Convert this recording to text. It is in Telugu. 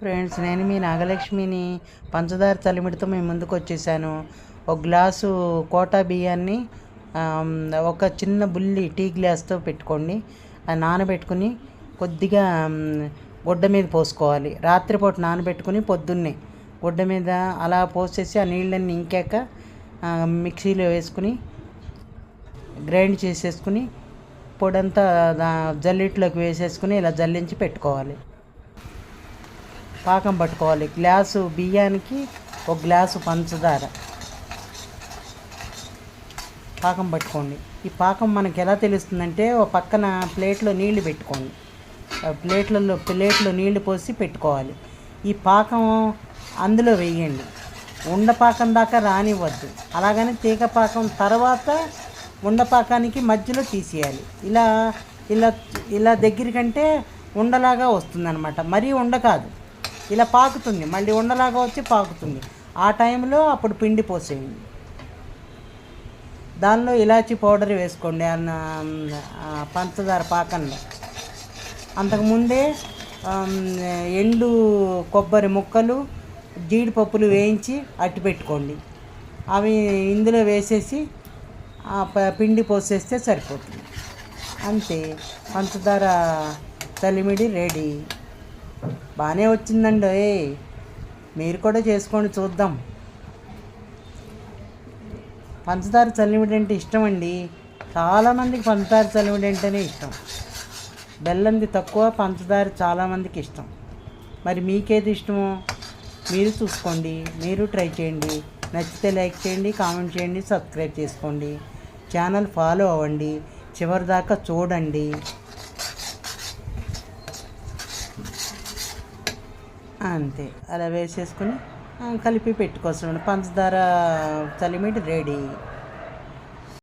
ఫ్రెండ్స్ నేను మీ నాగలక్ష్మిని పంచదార తలిమిడితో మేము ముందుకు వచ్చేసాను. ఒక గ్లాసు కోటా బియ్యాన్ని ఒక చిన్న బుల్లి టీ గ్లాస్తో పెట్టుకోండి. అది నానబెట్టుకుని కొద్దిగా గుడ్డ మీద పోసుకోవాలి. రాత్రిపూట నానబెట్టుకుని పొద్దున్నే గుడ్డ మీద అలా పోసేసి ఆ నీళ్ళని ఇంకాక మిక్సీలో వేసుకుని గ్రైండ్ చేసేసుకుని పొడంతా జల్లిట్లోకి వేసేసుకుని ఇలా జల్లించి పెట్టుకోవాలి. పాకం పట్టుకోవాలి. గ్లాసు బియ్యానికి ఒక గ్లాసు పంచదార. పాకం పట్టుకోండి. ఈ పాకం మనకి ఎలా తెలుస్తుందంటే ఒక పక్కన ప్లేట్లో నీళ్ళు పెట్టుకోండి. ప్లేట్లలో ప్లేట్లో నీళ్ళు పోసి పెట్టుకోవాలి. ఈ పాకం అందులో వేయండి. ఉండపాకం దాకా రానివ్వద్దు. అలాగని తీగ పాకం తర్వాత ఉండపాకానికి మధ్యలో తీసేయాలి. ఇలా ఇలా ఇలా దగ్గరికంటే ఉండలాగా వస్తుందన్నమాట. మరీ ఉండ కాదు. ఇలా పాకుతుంది. మళ్ళీ ఉండలాగా వచ్చి పాకుతుంది. ఆ టైంలో అప్పుడు పిండి పోసేయండి. దానిలో ఇలాచి పౌడర్ వేసుకోండి. అన్న పంచదార పాకంలో. అంతకుముందే ఎండు కొబ్బరి ముక్కలు జీడిపప్పులు వేయించి అట్టి పెట్టుకోండి. అవి ఇందులో వేసేసి పిండి పోసేస్తే సరిపోతుంది. అంతే. పంచదార తలిమిడి రెడీ. బాగానే వచ్చిందండి మీరు కూడా చేసుకోండి చూద్దాం. పంచదార చల్లిమిడి అంటే ఇష్టం అండి చాలామందికి పంచదార చల్లిమిడి అంటేనే ఇష్టం. బెల్లంది తక్కువ పంచదార చాలామందికి ఇష్టం. మరి మీకేది ఇష్టమో మీరు చూసుకోండి మీరు ట్రై చేయండి. నచ్చితే లైక్ చేయండి కామెంట్ చేయండి సబ్స్క్రైబ్ చేసుకోండి. ఛానల్ ఫాలో అవ్వండి. చివరి దాకా చూడండి. అంతే. అలా వేసేసుకుని కలిపి పెట్టుకోవచ్చు పంచదార చలిమిడి రెడీ.